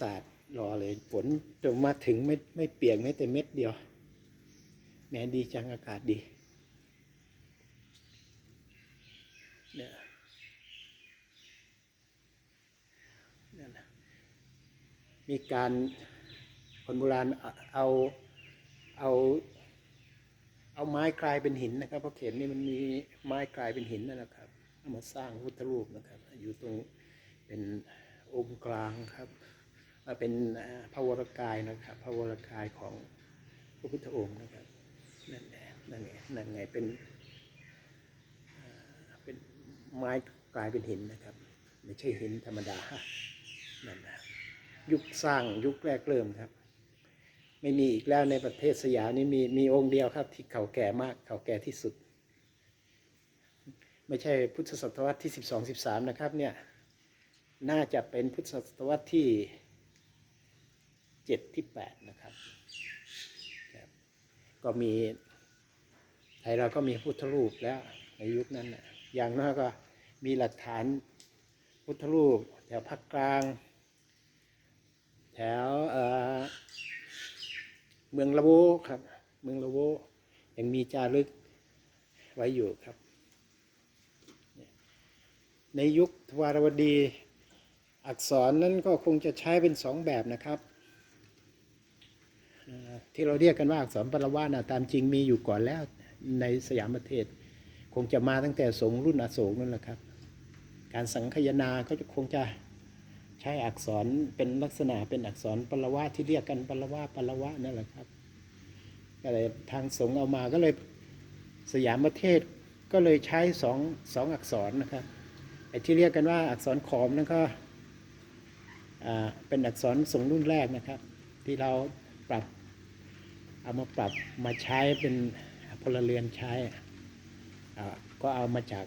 ศาสตร์รอเลยฝนจะมาถึงไม่ไม่เปียกแม้แต่เม็ดเดียวแม้ดีจังอากาศดีเนี่ยนั่นมีการคนโบราณเอาเอาเอาไม้กลายเป็นหินนะครับเพราะเข็มนี่มันมีไม้กลายเป็นหินนั่นนะครับเอามาสร้างพุทธรูปนะครับ อยู่ตรงเป็นองค์กลางครับ เป็นพระวรกายนะครับพระวรกายของพระพุทธองค์นะครับนั่นแหละนั่นไงนั่นไงเป็นเป็นไม้กลายเป็นหินนะครับ ไม่ใช่หินธรรมดานั่นนะยุคสร้างยุคแรกเริ่มครับ ไม่มีอีกแล้วในประเทศสยามนี่มีมีองค์เดียวครับ ที่เก่าแก่มากเก่าแก่ที่สุด ไม่ใช่พุทธศตวรรษที่สิบสองสิบสามนะครับเนี่ยน่าจะเป็นพุทธศตวรรษที่ เจ็ดที่แปดนะครับ ก็มีไทยเราก็มีพุทธรูปแล้วในยุคนั้นนะอย่างน้อยก็มีหลักฐานพุทธรูป แถวภาคกลาง แถวเเมืองละโวครับ เมืองละโวยังมีจารึกไว้อยู่ครับ ในยุคทวารวดีอักษรนั้นก็คงจะใช้เป็นสองแบบนะครับ ที่เราเรียกกันว่าอักษรปรวาสนะตามจริงมีอยู่ก่อนแล้วในสยามประเทศ คงจะมาตั้งแต่สงรุ่นอโศกนั่นแหละครับ การสังคายนาก็จะคงจะใช้อักษรเป็นลักษณะเป็นอักษรปรวาสที่เรียกกันปรวาสปรวะนั่นแหละครับก็เลยทางสงเอามาก็เลยสยามประเทศก็เลยใช้สองสองอักษรนะครับไอ้ที่เรียกกันว่าอักษรขอมนั่นก็เป็นอักษรสงรุ่นแรกนะครับ ที่เราปรับ เอามาปรับมาใช้เป็นพลเรือนใช้ก็เอามาจาก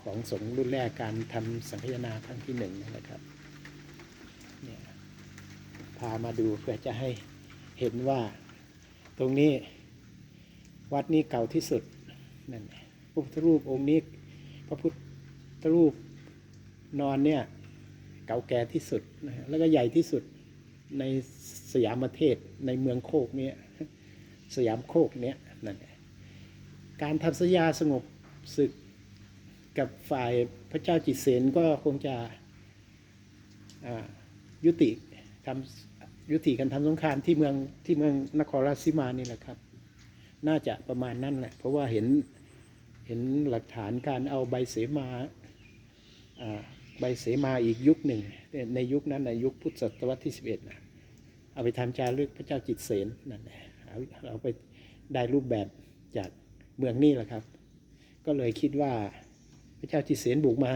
ของสงฆ์รุ่นแรกการทำสังคยนาครั้งที่หนึ่งนั่แหละครับเนี่ยพามาดูเพื่อจะให้เห็นว่าตรงนี้วัดนี้เก่าที่สุดนั่นพระพุทธรูปองค์นี้พระพุทธรูปนอนเนี่ยเก่าแก่ที่สุดนะฮะแล้วก็ใหญ่ที่สุด ในสยามประเทศในเมืองโคกเนี้ยสยามโคกเนี้ยนั่นแหละการทำสัญญาสงบศึกกับฝ่ายพระเจ้าจิตเสนก็คงจะยุติทำยุติการทำสงครามที่เมืองที่เมืองนครราชสีมานี่แหละครับ น่าจะประมาณนั้นแหละ เพราะว่าเห็นเห็นหลักฐานการเอาใบเสมา ใบเสมาอีกยุคหนึ่ง ในยุคนั้นในยุคพุทธศตวรรษที่ 11นะเอาไปทำจารึกพระเจ้าจิตเสนนั่นแหละเอาเอาไปได้รูปแบบจากเมืองนี่แหละครับ ก็เลยคิดว่าพระเจ้าจิตเสนบุกมา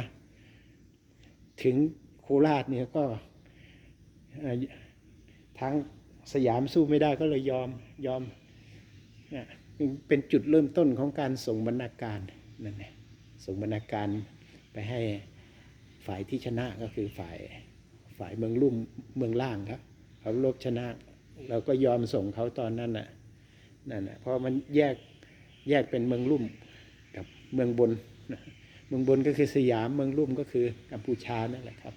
ถึงโคราชเนี่ยก็เอ่อทางสยามสู้ไม่ได้ก็เลยยอมยอมเนี่เป็นจุดเริ่มต้นของการส่งบรรณาการนั่นแหละส่งบรรณาการไปให้ ฝ่ายที่ชนะก็คือฝ่ายฝ่ายเมืองลุ่มเมืองล่างครับเขาลบชนะ เราก็ยอมส่งเขาตอนนั้นน่ะนั่นน่ะเพราะมันแยกแยกเป็นเมืองลุ่มกับเมืองบน เมืองบนก็คือสยามเมืองลุ่มก็คือกัมพูชานั่นแหละครับ